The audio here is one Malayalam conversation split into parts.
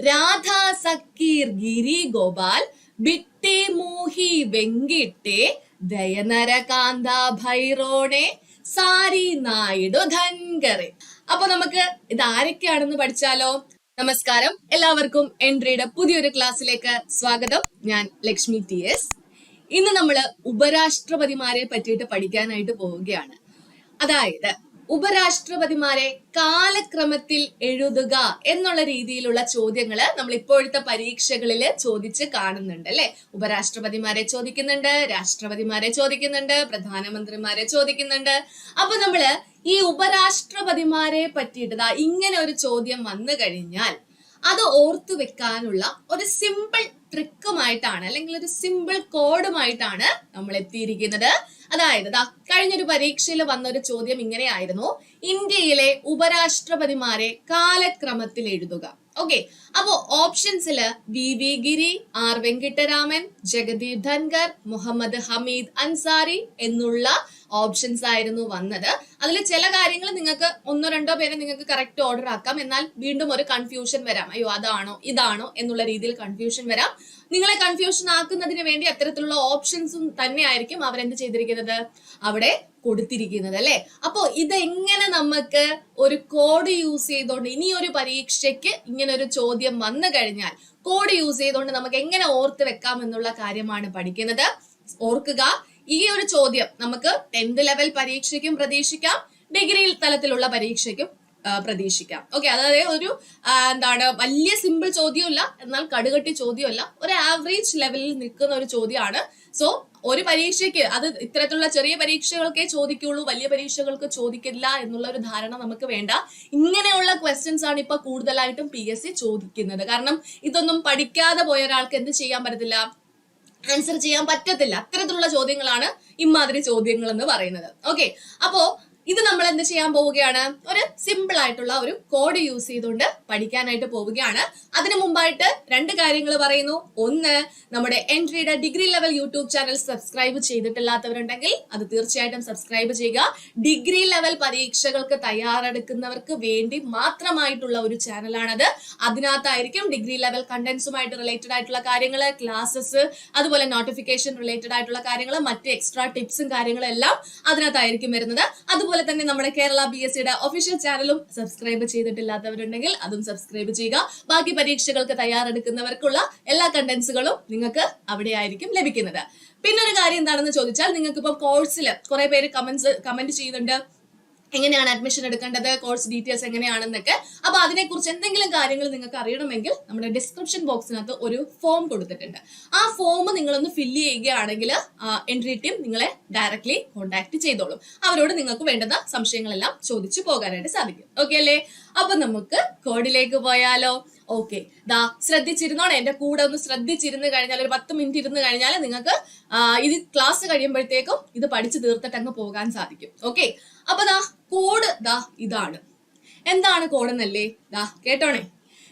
രാധ സക്കീർ ഗിരി ഗോപാൽ ബിട്ടി മൂഹി വെങ്കിട്ടെ ദയനര കാന്ത ഭൈറോണെ സാരി നായിഡു ധൻകറെ അപ്പൊ നമുക്ക് ഇത് ആരൊക്കെയാണെന്ന് പഠിച്ചാലോ? നമസ്കാരം. എല്ലാവർക്കും എൻട്രിയുടെ പുതിയൊരു ക്ലാസ്സിലേക്ക് സ്വാഗതം. ഞാൻ ലക്ഷ്മി ടി എസ്. ഇന്ന് നമ്മൾ ഉപരാഷ്ട്രപതിമാരെ പറ്റിയിട്ട് പഠിക്കാനായിട്ട് പോവുകയാണ്. അതായത് ഉപരാഷ്ട്രപതിമാരെ കാലക്രമത്തിൽ എഴുതുക എന്നുള്ള രീതിയിലുള്ള ചോദ്യങ്ങൾ നമ്മൾ ഇപ്പോഴത്തെ പരീക്ഷകളിൽ ചോദിച്ച് കാണുന്നുണ്ട് അല്ലെ? ഉപരാഷ്ട്രപതിമാരെ ചോദിക്കുന്നുണ്ട് രാഷ്ട്രപതിമാരെ ചോദിക്കുന്നുണ്ട് പ്രധാനമന്ത്രിമാരെ ചോദിക്കുന്നുണ്ട്. അപ്പൊ നമ്മൾ ഈ ഉപരാഷ്ട്രപതിമാരെ പറ്റിയിട്ട് ഇങ്ങനെ ഒരു ചോദ്യം വന്നു കഴിഞ്ഞാൽ അത് ഓർത്തു വെക്കാനുള്ള ഒരു സിമ്പിൾ ട്രിക്കുമായിട്ടാണ് അല്ലെങ്കിൽ ഒരു സിമ്പിൾ കോഡുമായിട്ടാണ് നമ്മൾ എത്തിയിരിക്കുന്നത്. അതായത് കഴിഞ്ഞൊരു പരീക്ഷയിൽ വന്ന ഒരു ചോദ്യം ഇങ്ങനെയായിരുന്നു. ഇന്ത്യയിലെ ഉപരാഷ്ട്രപതിമാരെ കാലക്രമത്തിൽ എഴുതുക. ഓക്കെ അപ്പോ ഓപ്ഷൻസിൽ V V Giri R Venkataraman Jagdeep Dhankhar Muhammad Hamid Ansari എന്നുള്ള ഓപ്ഷൻസ് ആയിരുന്നു വന്നത്. അതിൽ ചില കാര്യങ്ങൾ നിങ്ങൾക്ക് ഒന്നോ രണ്ടോ പേരെ നിങ്ങൾക്ക് കറക്റ്റ് ഓർഡർ ആക്കാം. എന്നാൽ വീണ്ടും ഒരു കൺഫ്യൂഷൻ വരാം. അയ്യോ അതാണോ ഇതാണോ എന്നുള്ള രീതിയിൽ കൺഫ്യൂഷൻ വരാം. നിങ്ങളെ കൺഫ്യൂഷൻ ആക്കുന്നതിന് വേണ്ടി അത്തരത്തിലുള്ള ഓപ്ഷൻസും തന്നെയായിരിക്കും അവരെന്ത് ചെയ്തിരിക്കുന്നത്? അവിടെ കൊടുത്തിരിക്കുന്നത് അല്ലെ? അപ്പോ ഇതെങ്ങനെ നമുക്ക് ഒരു കോഡ് യൂസ് ചെയ്തുകൊണ്ട് ഇനി ഒരു പരീക്ഷയ്ക്ക് ഇങ്ങനെ ഒരു ചോദ്യം വന്നു കഴിഞ്ഞാൽ കോഡ് യൂസ് ചെയ്തുകൊണ്ട് നമുക്ക് എങ്ങനെ ഓർത്ത് വെക്കാം എന്നുള്ള കാര്യമാണ് പഠിക്കുന്നത്. ഓർക്കുക ഈ ഒരു ചോദ്യം നമുക്ക് ടെൻത്ത് ലെവൽ പരീക്ഷയ്ക്കും പ്രതീക്ഷിക്കാം ഡിഗ്രി തലത്തിലുള്ള പരീക്ഷയ്ക്കും പ്രതീക്ഷിക്കാം. ഓക്കെ അതായത് ഒരു എന്താണ് വലിയ സിമ്പിൾ ചോദ്യമല്ല എന്നാൽ കടുകട്ടി ചോദ്യമല്ല ഒരു ആവറേജ് ലെവലിൽ നിൽക്കുന്ന ഒരു ചോദ്യമാണ്. സോ ഒരു പരീക്ഷയ്ക്ക് അത് ഇത്തരത്തിലുള്ള ചെറിയ പരീക്ഷകൾക്കേ ചോദിക്കുള്ളൂ വലിയ പരീക്ഷകൾക്ക് ചോദിക്കില്ല എന്നുള്ള ഒരു ധാരണ നമുക്ക് വേണ്ട. ഇങ്ങനെയുള്ള ക്വസ്റ്റ്യൻസ് ആണ് ഇപ്പൊ കൂടുതലായിട്ടും പി എസ് സി ചോദിക്കുന്നത്. കാരണം ഇതൊന്നും പഠിക്കാതെ പോയ ഒരാൾക്ക് എന്ത് ചെയ്യാൻ പറ്റത്തില്ല? ആൻസർ ചെയ്യാൻ പറ്റത്തില്ല. അത്തരത്തിലുള്ള ചോദ്യങ്ങളാണ് ഇമാതിരി ചോദ്യങ്ങൾ എന്ന് പറയുന്നത്. ഓക്കെ അപ്പോ ഇത് നമ്മൾ എന്ത് ചെയ്യാൻ പോവുകയാണ്? ഒരു സിമ്പിൾ ആയിട്ടുള്ള ഒരു കോഡ് യൂസ് ചെയ്തുകൊണ്ട് പഠിക്കാനായിട്ട് പോവുകയാണ്. അതിനു മുമ്പായിട്ട് രണ്ട് കാര്യങ്ങൾ പറയുന്നു. ഒന്ന് നമ്മുടെ എൻട്രിയുടെ degree level YouTube channel subscribe ചെയ്തിട്ടില്ലാത്തവരുണ്ടെങ്കിൽ അത് തീർച്ചയായിട്ടും സബ്സ്ക്രൈബ് ചെയ്യുക. ഡിഗ്രി ലെവൽ പരീക്ഷകൾക്ക് തയ്യാറെടുക്കുന്നവർക്ക് വേണ്ടി മാത്രമായിട്ടുള്ള ഒരു ചാനലാണത്. അതിനകത്തായിരിക്കും ഡിഗ്രി ലെവൽ കണ്ടന്റ്സുമായിട്ട് റിലേറ്റഡ് ആയിട്ടുള്ള കാര്യങ്ങൾ ക്ലാസ്സസ് അതുപോലെ നോട്ടിഫിക്കേഷൻ റിലേറ്റഡ് ആയിട്ടുള്ള കാര്യങ്ങൾ മറ്റ് എക്സ്ട്രാ ടിപ്സും കാര്യങ്ങളും എല്ലാം അതിനകത്തായിരിക്കും വരുന്നത്. അതുപോലെ തന്നെ നമ്മുടെ കേരള ബി എസ് സിയുടെ ഒഫീഷ്യൽ ചാനലും സബ്സ്ക്രൈബ് ചെയ്തിട്ടില്ലാത്തവരുണ്ടെങ്കിൽ അതും സബ്സ്ക്രൈബ് ചെയ്യുക. ബാക്കി പരീക്ഷകൾക്ക് തയ്യാറെടുക്കുന്നവർക്കുള്ള എല്ലാ കണ്ടന്റ്സുകളും നിങ്ങൾക്ക് അവിടെ ആയിരിക്കും ലഭിക്കുന്നത്. പിന്നെ ഒരു കാര്യം എന്താണെന്ന് ചോദിച്ചാൽ നിങ്ങൾക്ക് ഇപ്പോൾ കോഴ്സിൽ കുറെ പേര് കമന്റ്സ് കമന്റ് ചെയ്യുന്നുണ്ട്. എങ്ങനെയാണ് അഡ്മിഷൻ എടുക്കേണ്ടത് കോഴ്സ് ഡീറ്റെയിൽസ് എങ്ങനെയാണെന്നൊക്കെ. അപ്പൊ അതിനെക്കുറിച്ച് എന്തെങ്കിലും കാര്യങ്ങൾ നിങ്ങൾക്ക് അറിയണമെങ്കിൽ നമ്മുടെ ഡിസ്ക്രിപ്ഷൻ ബോക്സിനകത്ത് ഒരു ഫോം കൊടുത്തിട്ടുണ്ട്. ആ ഫോം നിങ്ങളൊന്ന് ഫില്ല് ചെയ്യുകയാണെങ്കിൽ എൻട്രി ടീം നിങ്ങളെ ഡയറക്ട്ലി കോൺടാക്ട് ചെയ്തോളും. അവരോട് നിങ്ങൾക്ക് വേണ്ടുന്ന സംശയങ്ങളെല്ലാം ചോദിച്ചു പോകാനായിട്ട് സാധിക്കും. ഓക്കെ അല്ലേ? അപ്പൊ നമുക്ക് കോഡിലേക്ക് പോയാലോ? ഓക്കെ ദാ ശ്രദ്ധിച്ചിരുന്നോണെ. എന്റെ കൂടെ ഒന്ന് ശ്രദ്ധിച്ചിരുന്ന് കഴിഞ്ഞാൽ ഒരു പത്ത് മിനിറ്റ് ഇരുന്ന് കഴിഞ്ഞാൽ നിങ്ങൾക്ക് ഇത് ക്ലാസ് കഴിയുമ്പോഴത്തേക്കും ഇത് പഠിച്ചു തീർത്തിട്ട് അങ്ങ് പോകാൻ സാധിക്കും. ഓക്കെ അപ്പൊ ദാ കോഡ് ദാ ഇതാണ്. എന്താണ് കോഡ് എന്നല്ലേ ദാ കേട്ടോണേ.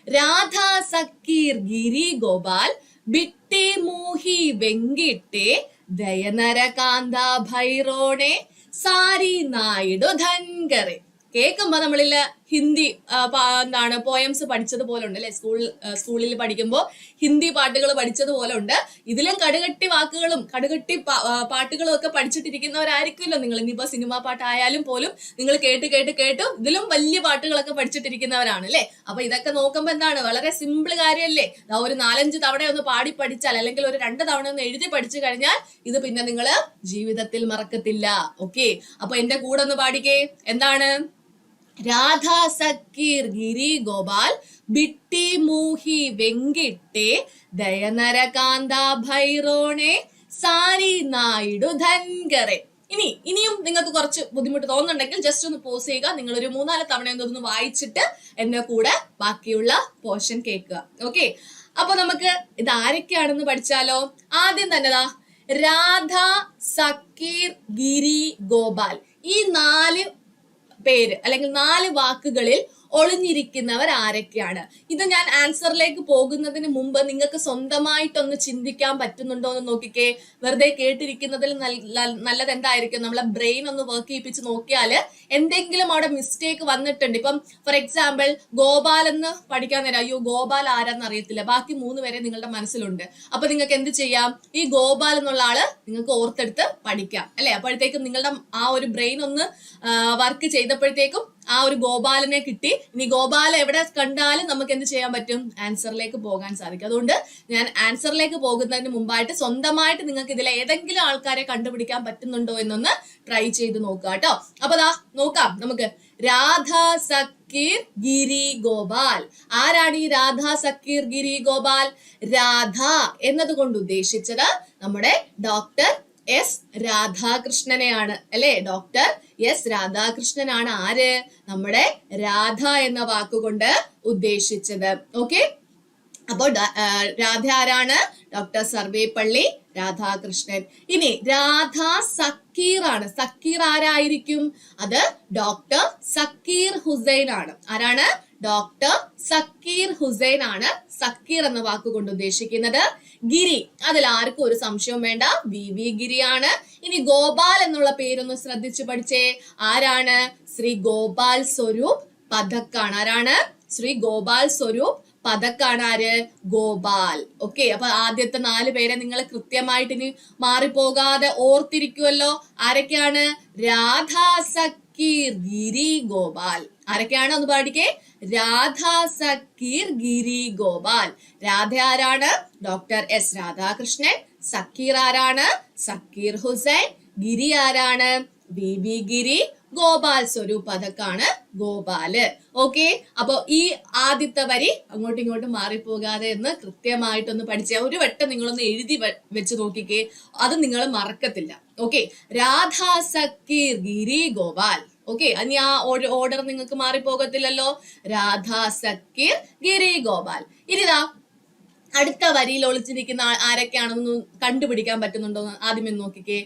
രാധാ സക്കീർ ഗിരി ഗോപാൽ ബിട്ടേ മോഹി വെങ്കിട്ടെ ദയനര കാന്ത ഭൈറോണെ സാരി നായിഡു ധൻകറെ. കേൾക്കുമ്പോ നമ്മളിൽ ഹിന്ദി എന്താണ് പോയംസ് പഠിച്ചതുപോലെ ഉണ്ട് അല്ലെ സ്കൂൾ സ്കൂളിൽ പഠിക്കുമ്പോൾ ഹിന്ദി പാട്ടുകൾ പഠിച്ചതുപോലെ ഉണ്ട് ഇതിലും കടുകട്ടി വാക്കുകളും കടുകട്ടി പാട്ടുകളും ഒക്കെ പഠിച്ചിട്ടിരിക്കുന്നവരായിരിക്കുമല്ലോ നിങ്ങൾ. ഇനിയിപ്പോ സിനിമാ പാട്ടായാലും പോലും നിങ്ങൾ കേട്ട് കേട്ട് കേട്ട് ഇതിലും വലിയ പാട്ടുകളൊക്കെ പഠിച്ചിട്ടിരിക്കുന്നവരാണ് അല്ലെ അപ്പൊ ഇതൊക്കെ നോക്കുമ്പോൾ എന്താണ് വളരെ സിമ്പിൾ കാര്യമല്ലേ? ഒരു നാലഞ്ച് തവണ ഒന്ന് പാടി പഠിച്ചാൽ അല്ലെങ്കിൽ ഒരു രണ്ട് തവണ ഒന്ന് എഴുതി പഠിച്ചു കഴിഞ്ഞാൽ ഇത് പിന്നെ നിങ്ങൾ ജീവിതത്തിൽ മറക്കത്തില്ല. ഓക്കെ അപ്പൊ എന്റെ കൂടെ ഒന്ന് പാടിക്കേ. എന്താണ്? രാധ സക്കീർ ഗിരി ഗോപാൽ ബിട്ടി മൂഹി വെങ്കിട്ടെ ദയനര കാന്ത ഭൈറോണെ സാരി നായിഡു ധൻകറെ. ഇനി ഇനിയും നിങ്ങൾക്ക് കുറച്ച് ബുദ്ധിമുട്ട് തോന്നുന്നുണ്ടെങ്കിൽ ജസ്റ്റ് ഒന്ന് പോസ് ചെയ്യുക. നിങ്ങൾ ഒരു മൂന്നാൽ തവണ ഒന്ന് വായിച്ചിട്ട് എന്നെ കൂടെ ബാക്കിയുള്ള പോർഷൻ കേൾക്കുക. ഓക്കെ അപ്പൊ നമുക്ക് ഇത് ആരൊക്കെയാണെന്ന് പഠിച്ചാലോ? ആദ്യം തന്നെതാ രാധ സക്കീർ ഗിരി ഗോപാൽ ഈ നാല് പേര് അല്ലെങ്കിൽ നാല് വാക്കുകളിൽ ഒളിഞ്ഞിരിക്കുന്നവർ ആരൊക്കെയാണ് ഇത് ഞാൻ ആൻസറിലേക്ക് പോകുന്നതിന് മുമ്പ് നിങ്ങൾക്ക് സ്വന്തമായിട്ടൊന്ന് ചിന്തിക്കാൻ പറ്റുന്നുണ്ടോ എന്ന് നോക്കിക്കേ. വെറുതെ കേട്ടിരിക്കുന്നതിൽ നല്ല- നല്ലത് എന്തായിരിക്കും നമ്മളെ ബ്രെയിൻ ഒന്ന് വർക്ക് ചെയ്യിപ്പിച്ച് നോക്കിയാൽ എന്തെങ്കിലും അവിടെ മിസ്റ്റേക്ക് വന്നിട്ടുണ്ട്. ഇപ്പം ഫോർ എക്സാമ്പിൾ ഗോപാൽ എന്ന് പഠിക്കാൻ നേരം അയ്യോ ഗോപാൽ ആരാന്ന് അറിയത്തില്ല. ബാക്കി മൂന്ന് പേരെ നിങ്ങളുടെ മനസ്സിലുണ്ട്. അപ്പൊ നിങ്ങൾക്ക് എന്ത് ചെയ്യാം? ഈ ഗോപാൽ എന്നുള്ള ആൾ നിങ്ങൾക്ക് ഓർത്തെടുത്ത് പഠിക്കാം. അല്ലെ? അപ്പോഴത്തേക്കും നിങ്ങളുടെ ആ ഒരു ബ്രെയിൻ ഒന്ന് വർക്ക് ചെയ്തപ്പോഴത്തേക്കും ആ ഒരു ഗോപാലനെ കിട്ടി. ഇനി ഗോപാല എവിടെ കണ്ടാലും നമുക്ക് എന്ത് ചെയ്യാൻ പറ്റും? ആൻസറിലേക്ക് പോകാൻ സാധിക്കും. അതുകൊണ്ട് ഞാൻ ആൻസറിലേക്ക് പോകുന്നതിന് മുമ്പായിട്ട് സ്വന്തമായിട്ട് നിങ്ങൾക്ക് ഇതിലെ ഏതെങ്കിലും ആൾക്കാരെ കണ്ടുപിടിക്കാൻ പറ്റുന്നുണ്ടോ എന്നൊന്ന് ട്രൈ ചെയ്ത് നോക്കുക കേട്ടോ. അപ്പൊ ദാ നോക്കാം നമുക്ക്. രാധ സക്കീർ ഗിരി ഗോപാൽ. ആരാണ് ഈ രാധ സക്കീർ ഗിരി ഗോപാൽ? രാധ എന്നതുകൊണ്ട് ഉദ്ദേശിച്ചത് നമ്മുടെ ഡോക്ടർ എസ് രാധാകൃഷ്ണനെയാണ് അല്ലെ? ഡോക്ടർ എസ് രാധാകൃഷ്ണനാണ് ആര്? നമ്മുടെ രാധ എന്ന വാക്കുകൊണ്ട് ഉദ്ദേശിച്ചത്. ഓക്കെ അപ്പോൾ രാധ ആരാണ്? ഡോക്ടർ സർവേപ്പള്ളി രാധാകൃഷ്ണൻ. ഇനി രാധ സക്കീർ ആണ് സക്കീർ ആരായിരിക്കും? അത് ഡോക്ടർ സക്കീർ ഹുസൈൻ ആണ് ആരാണ്? ഡോക്ടർ സക്കീർ ഹുസൈൻ ആണ് സക്കീർ എന്ന വാക്കുകൊണ്ട് ഉദ്ദേശിക്കുന്നത്. ഗിരി അതിൽ ആർക്കും ഒരു സംശയവും വേണ്ട. വി. വി. ഗിരിയാണ്. ഇനി ഗോപാൽ എന്നുള്ള പേരൊന്ന് ശ്രദ്ധിച്ചു പഠിച്ചേ. ആരാണ്? ശ്രീ ഗോപാൽ സ്വരൂപ് പഥക്കാണ് ആരാണ്? ശ്രീ ഗോപാൽ സ്വരൂപ് പതക്കാണ് ആര്? ഗോപാൽ. ഓക്കെ അപ്പൊ ആദ്യത്തെ നാല് പേരെ നിങ്ങൾ കൃത്യമായിട്ട് ഇനി മാറിപ്പോകാതെ ഓർത്തിരിക്കുമല്ലോ ആരൊക്കെയാണ്? രാധാ സക്കീർ ഗിരി ഗോപാൽ. ആരൊക്കെയാണ് ഒന്ന് പാടിക്കേ? രാധാ സക്കീർ ഗിരി ഗോപാൽ. രാധ ആരാണ്? Doctor S Radhakrishnan. സക്കീർ ആരാണ്? സക്കീർ ഹുസൈൻ. ഗിരി ആരാണ്? V V Giri. Gopal Swarup അതൊക്കെയാണ് ഗോപാൽ. ഓക്കെ? അപ്പൊ ഈ ആദ്യത്തെ വരി അങ്ങോട്ടും ഇങ്ങോട്ടും മാറിപ്പോകാതെ എന്ന് കൃത്യമായിട്ടൊന്ന് പഠിച്ച. ഒരു വട്ടം നിങ്ങളൊന്ന് എഴുതി വെച്ച് നോക്കിക്കേ. അത് നിങ്ങൾ മറക്കത്തില്ല. ഓക്കെ? രാധാ സക്കീർ ഗിരി ഗോപാൽ. ഓക്കെ ഇനി ആ ഓർഡർ നിങ്ങൾക്ക് മാറിപ്പോകത്തില്ലല്ലോ. രാധാ സക്കീർ ഗിരി ഗോപാൽ. ഇനിതാ അടുത്ത വരിയിൽ ഒളിച്ചിരിക്കുന്ന ആരൊക്കെയാണെന്ന് കണ്ടുപിടിക്കാൻ പറ്റുന്നുണ്ടോ ആദ്യമേ നോക്കിക്കേ.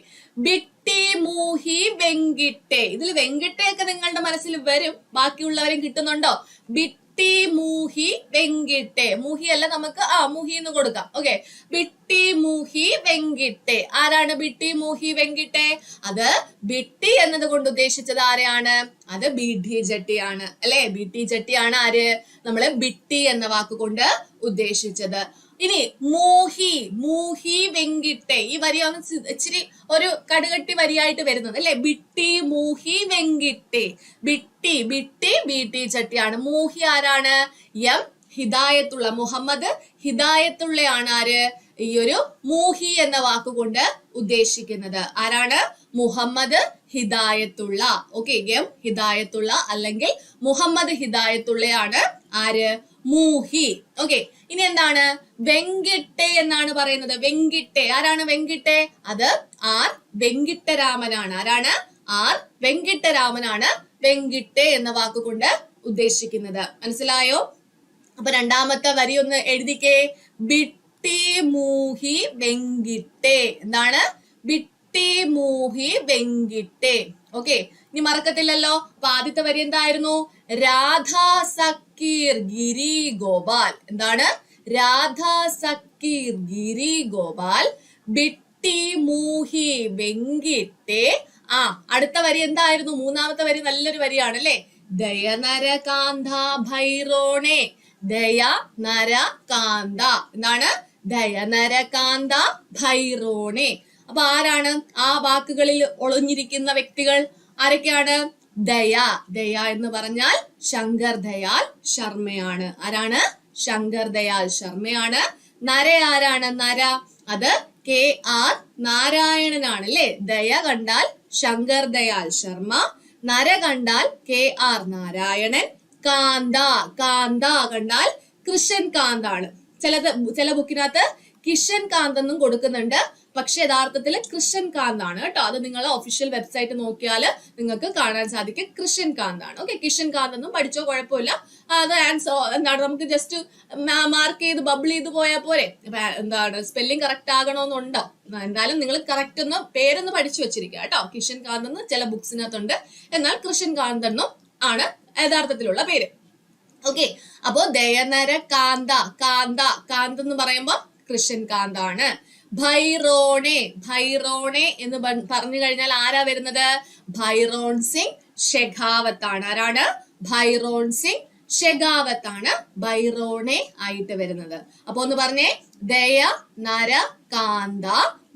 ബിട്ടി മൂഹി വെങ്കിട്ടെ. ഇതിൽ വെങ്കിട്ടയൊക്കെ നിങ്ങളുടെ മനസ്സിൽ വരും. ബാക്കിയുള്ളവരും കിട്ടുന്നുണ്ടോ? ബിട്ടി മൂഹി വെങ്കിട്ടെ. മൂഹി അല്ല നമുക്ക് ആ മൂഹി എന്ന് കൊടുക്കാം. ഓക്കെ ബിട്ടി മൂഹി വെങ്കിട്ടെ. ആരാണ് ബിട്ടി മൂഹി വെങ്കിട്ടെ? അത് ബിട്ടി എന്നത് കൊണ്ട് ഉദ്ദേശിച്ചത് ആരെയാണ്? അത് ബി ടി ജട്ടിയാണ്. അല്ലെ? ടി ജട്ടിയാണ് ആര്? നമ്മൾ ബിട്ടി എന്ന വാക്ക് കൊണ്ട് ഉദ്ദേശിച്ചത്. ഇനി മൂഹി മൂഹി വെങ്കിട്ടെ. ഈ വരിയാണ് ഇച്ചിരി ഒരു കടുകട്ടി വരിയായിട്ട് വരുന്നത്. അല്ലെ? ബിട്ടി മൂഹി വെങ്കിട്ടെ. ബിട്ടി ബിട്ടി ബി ടി ചട്ടിയാണ്. മൂഹി ആരാണ്? എം ഹിദായത്തുള്ള മുഹമ്മദ് ഹിദായത്തുള്ളയാണ് ആര്? ഈ ഒരു മൂഹി എന്ന വാക്കുകൊണ്ട് ഉദ്ദേശിക്കുന്നത്. ആരാണ്? മുഹമ്മദ് ഹിദായത്തുള്ള. ഓക്കെ എം ഹിദായത്തുള്ള അല്ലെങ്കിൽ മുഹമ്മദ് ഹിദായത്തുള്ളയാണ് ആര്? മൂഹി. ഓക്കെ ഇനി എന്താണ്? വെങ്കിട്ടെ എന്നാണ് പറയുന്നത്. വെങ്കിട്ടെ. ആരാണ് വെങ്കിട്ടെ? അത് ആർ വെങ്കിട്ടരാമനാണ്. ആരാണ്? ആർ വെങ്കിട്ടരാമനാണ് വെങ്കിട്ടെ എന്ന വാക്കുകൊണ്ട് ഉദ്ദേശിക്കുന്നത്. മനസ്സിലായോ? അപ്പൊ രണ്ടാമത്തെ വരി ഒന്ന് എഴുതിക്കേ. ബിട്ടി മൂഹി വെങ്കിട്ടെ. എന്താണ്? ബിട്ടി ഓക്കെ ഇനി മറക്കത്തില്ലല്ലോ? അപ്പൊ ആദ്യത്തെ വരി എന്തായിരുന്നു? രാധാ സക്കീർ ഗിരി ഗോപാൽ എന്താണ്? രാധാ സക്കീർ ഗിരി ഗോപാൽ ബിട്ടി മൂഹി വെങ്കിട്ടെ. ആ അടുത്ത വരി എന്തായിരുന്നു? മൂന്നാമത്തെ വരി നല്ലൊരു വരിയാണ് അല്ലെ? ദയനര കാന്ത ഭൈറോണേ. ദയ നരകാന്ത എന്താണ്? ദയനര കാന്ത ഭൈറോണേ. അപ്പൊ ആരാണ് ആ വാക്കുകളിൽ ഒളിഞ്ഞിരിക്കുന്ന വ്യക്തികൾ? ആരൊക്കെയാണ്? ദയ. ദയ എന്ന് പറഞ്ഞാൽ ശങ്കർ ദയാൽ ശർമ്മയാണ്. ആരാണ്? ശങ്കർ ദയാൽ ശർമ്മയാണ്. നര ആരാണ്? നര. അത് കെ ആർ നാരായണനാണ് അല്ലെ? ദയ കണ്ടാൽ ശങ്കർ ദയാൽ ശർമ്മ. നര കണ്ടാൽ കെ ആർ നാരായണൻ. കാന്ത. കാന്ത കണ്ടാൽ കൃഷൻ കാന്താണ്. ചിലത് ചില ബുക്കിനകത്ത് കിഷൻ കാന്ത് എന്നും കൊടുക്കുന്നുണ്ട്. പക്ഷെ യഥാർത്ഥത്തിൽ കൃഷൻ കാന്ത് ആണ് കേട്ടോ. അത് നിങ്ങൾ ഒഫീഷ്യൽ വെബ്സൈറ്റ് നോക്കിയാൽ നിങ്ങൾക്ക് കാണാൻ സാധിക്കും. കൃഷൻ കാന്ത് ആണ് ഓക്കെ കിഷൻ കാന്ത് എന്നും പഠിച്ചോ കുഴപ്പമില്ല. അത് ആൻസർ എന്താണ് നമുക്ക് ജസ്റ്റ് മാർക്ക് ചെയ്ത് ബബിൾ ചെയ്ത് പോയാൽ പോലെ എന്താണ് സ്പെല്ലിംഗ് കറക്റ്റ് ആകണമെന്നുണ്ടോ എന്തായാലും നിങ്ങൾ കറക്റ്റ് ഒന്ന് പേരൊന്ന് പഠിച്ചു വെച്ചിരിക്കുക കേട്ടോ. കിഷൻ കാന്ത് എന്ന് ചില ബുക്സിനകത്തുണ്ട് എന്നാൽ കൃഷൻ കാന്ത് എന്നും ആണ് യഥാർത്ഥത്തിലുള്ള പേര്. ഓക്കെ അപ്പോ ദയനര കാന്ത കാന്ത കാന്ത എന്ന് പറയുമ്പോ കൃഷ്ണൻ കാന്താണ് ഭൈറോണെ ഭൈറോണെ എന്ന് പറഞ്ഞു കഴിഞ്ഞാൽ ആരാ വരുന്നത്? ഭൈറോൺ സിംഗ് ഷെഖാവത്താണ്. ആരാണ്? ഭൈറോൺ സിംഗ് ഷെഖാവത്താണ് ഭൈറോണെ ആയിട്ട് വരുന്നത്. അപ്പൊ ഒന്ന് പറഞ്ഞേ ദയ നര കാന്ത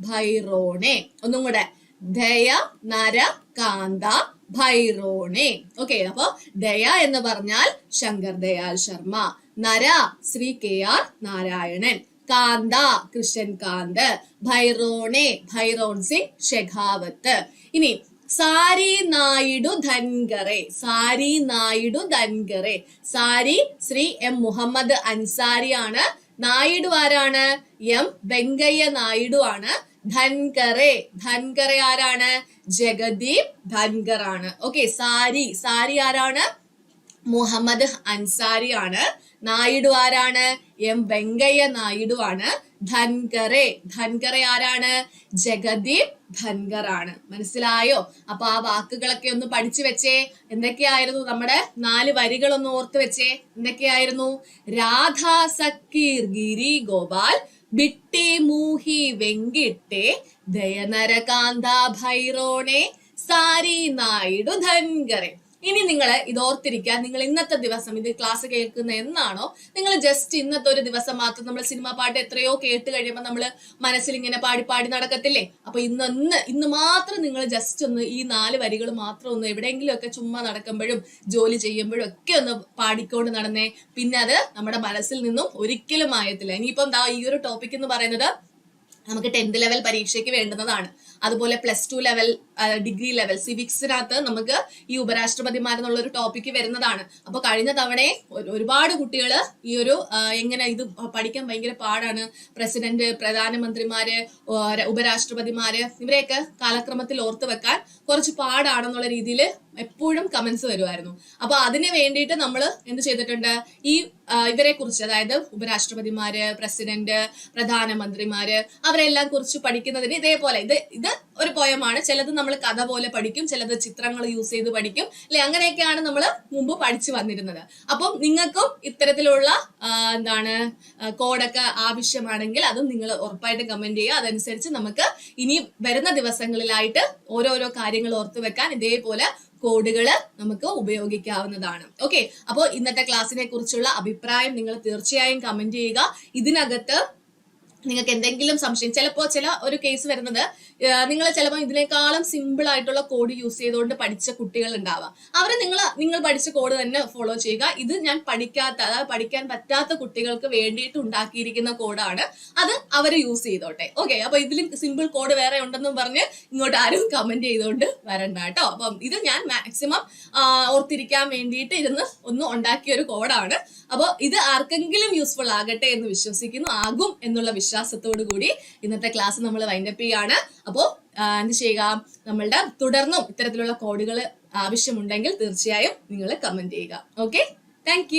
ഭൈറോണെ. ഒന്നും കൂടെ. ദയ നര കാന്ത ഭൈറോണെ. ഓക്കെ അപ്പൊ ദയ എന്ന് പറഞ്ഞാൽ ശങ്കർ ദയാൽ ശർമ്മ. നര ശ്രീ കെ ആർ നാരായണൻ. കാന്ത കൃഷ്ണൻ കാന്ത് ഭൈറോണെ ഭൈറോൺ സിംഗ് ഷെഖാവത്ത്. ഇനി സാരി നായിഡു ധൻഗറെ സാരി നായിഡു ധൻഗറെ സാരി ശ്രീ എം മുഹമ്മദ് അൻസാരി ആണ് നായിഡു ആരാണ്? എം വെങ്കയ്യ നായിഡു ആണ്. ധൻകറെ ധൻകറെ ആരാണ്? ജഗദീപ് ധൻകർ ആണ് ഓക്കെ സാരി സാരി ആരാണ്? മുഹമ്മദ് അൻസാരി ആണ് നായിഡു ആരാണ്? എം വെങ്കയ്യ നായിഡു ആണ്. ധൻകറെ. ധൻകറെ ആരാണ്? ജഗദീപ് ധൻകർ ആണ്. മനസ്സിലായോ? അപ്പൊ ആ വാക്കുകളൊക്കെ ഒന്ന് പഠിച്ചു വെച്ചേ. എന്തൊക്കെയായിരുന്നു നമ്മുടെ നാല് വരികളൊന്ന് ഓർത്ത് വെച്ചേ. എന്തൊക്കെയായിരുന്നു? രാധാ സക്കീർ ഗിരി ഗോപാൽ ബിട്ടി മൂഹി വെങ്കിട്ടെ ദയനരകാന്ത ഭൈറോണെ സാരി നായിഡു ധൻകറെ. ഇനി നിങ്ങൾ ഇത് ഓർത്തിരിക്കാൻ നിങ്ങൾ ഇന്നത്തെ ദിവസം ഇത് ക്ലാസ് കേൾക്കുന്ന എന്നാണോ? നിങ്ങൾ ജസ്റ്റ് ഇന്നത്തെ ഒരു ദിവസം മാത്രം നമ്മൾ സിനിമ പാട്ട് എത്രയോ കേട്ട് കഴിയുമ്പോൾ നമ്മൾ മനസ്സിൽ ഇങ്ങനെ പാടി പാടി നടക്കത്തില്ലേ? അപ്പൊ ഇന്ന് ഒന്ന് ഇന്ന് മാത്രം നിങ്ങൾ ജസ്റ്റ് ഒന്ന് ഈ നാല് വരികൾ മാത്രം ഒന്ന് എവിടെയെങ്കിലും ഒക്കെ ചുമ്മാ നടക്കുമ്പോഴും ജോലി ചെയ്യുമ്പോഴും ഒക്കെ ഒന്ന് പാടിക്കൊണ്ട് നടന്നേ. പിന്നെ അത് നമ്മുടെ മനസ്സിൽ നിന്നും ഒരിക്കലും ആയത്തില്ല ഇനിയിപ്പം ദാ ഈ ഒരു ടോപ്പിക് എന്ന് പറയുന്നത് നമുക്ക് ടെൻത്ത് ലെവൽ പരീക്ഷയ്ക്ക് വേണ്ടുന്നതാണ്. അതുപോലെ plus two level degree level സിവിക്സിനകത്ത് നമുക്ക് ഈ ഉപരാഷ്ട്രപതിമാരെന്നുള്ള ഒരു ടോപ്പിക് വരുന്നതാണ്. അപ്പൊ കഴിഞ്ഞ തവണയെ ഒരുപാട് കുട്ടികൾ ഈ ഒരു എങ്ങനെ ഇത് പഠിക്കാൻ ഭയങ്കര പാടാണ്. പ്രസിഡന്റ് പ്രധാനമന്ത്രിമാര് ഉപരാഷ്ട്രപതിമാര് ഇവരെയൊക്കെ കാലക്രമത്തിൽ ഓർത്ത് വെക്കാൻ കുറച്ച് പാടാണെന്നുള്ള രീതിയിൽ എപ്പോഴും കമന്റ്സ് വരുമായിരുന്നു അപ്പൊ അതിന് വേണ്ടിയിട്ട് നമ്മൾ എന്ത് ചെയ്തിട്ടുണ്ട്? ഈ ഇവരെ കുറിച്ച് അതായത് ഉപരാഷ്ട്രപതിമാര് പ്രസിഡന്റ് പ്രധാനമന്ത്രിമാര് അവരെല്ലാം കുറിച്ച് പഠിക്കുന്നതിന് ഇതേപോലെ ഇത് ഇത് ഒരു പോയമാണ് ചിലത് നമ്മൾ കഥ പോലെ പഠിക്കും ചിലത് ചിത്രങ്ങൾ യൂസ് ചെയ്ത് പഠിക്കും. അല്ലെ? അങ്ങനെയൊക്കെയാണ് നമ്മൾ മുമ്പ് പഠിച്ചു വന്നിരുന്നത്. അപ്പം നിങ്ങൾക്കും ഇത്തരത്തിലുള്ള എന്താണ് കോഡൊക്കെ ആവശ്യമാണെങ്കിൽ അതും നിങ്ങൾ ഉറപ്പായിട്ട് കമന്റ് ചെയ്യുക. അതനുസരിച്ച് നമുക്ക് ഇനി വരുന്ന ദിവസങ്ങളിലായിട്ട് ഓരോരോ കാര്യങ്ങൾ ഓർത്തു വെക്കാൻ ഇതേപോലെ കോഡുകൾ നമുക്ക് ഉപയോഗിക്കാവുന്നതാണ്. ഓക്കെ അപ്പോൾ ഇന്നത്തെ ക്ലാസ്സിനെ കുറിച്ചുള്ള അഭിപ്രായം നിങ്ങൾ തീർച്ചയായും കമന്റ് ചെയ്യുക. ഇതിനകത്ത് നിങ്ങൾക്ക് എന്തെങ്കിലും സംശയം ചിലപ്പോൾ ചില ഒരു കേസ് വരുന്നത് നിങ്ങൾ ചിലപ്പോൾ ഇതിനേക്കാളും സിമ്പിൾ ആയിട്ടുള്ള കോഡ് യൂസ് ചെയ്തുകൊണ്ട് പഠിച്ച കുട്ടികൾ ഉണ്ടാവാം. അവരെ നിങ്ങൾ നിങ്ങൾ പഠിച്ച കോഡ് തന്നെ ഫോളോ ചെയ്യുക. ഇത് ഞാൻ പഠിക്കാത്ത അതായത് പഠിക്കാൻ പറ്റാത്ത കുട്ടികൾക്ക് വേണ്ടിയിട്ട് ഉണ്ടാക്കിയിരിക്കുന്ന കോഡാണ് അത് അവർ യൂസ് ചെയ്തോട്ടെ. ഓക്കെ അപ്പൊ ഇതിലും സിമ്പിൾ കോഡ് വേറെ ഉണ്ടെന്നും പറഞ്ഞ് ഇങ്ങോട്ട് ആരും കമന്റ് ചെയ്തുകൊണ്ട് വരണ്ട കേട്ടോ. അപ്പം ഇത് ഞാൻ മാക്സിമം ഓർത്തിരിക്കാൻ വേണ്ടിയിട്ട് ഇരുന്ന് ഒന്ന് ഉണ്ടാക്കിയ ഒരു കോഡാണ് അപ്പോൾ ഇത് ആർക്കെങ്കിലും യൂസ്ഫുൾ ആകട്ടെ എന്ന് വിശ്വസിക്കുന്നു ആകും എന്നുള്ള വിശ്വാസത്തോടു കൂടി ഇന്നത്തെ ക്ലാസ് നമ്മൾ വൈൻഡപ്പ് ചെയ്യാണ്. അപ്പോൾ എന്ത് ചെയ്യുക? നമ്മളുടെ തുടർന്നും ഇത്തരത്തിലുള്ള കോഡുകൾ ആവശ്യമുണ്ടെങ്കിൽ തീർച്ചയായും നിങ്ങൾ കമന്റ് ചെയ്യുക. Okay thank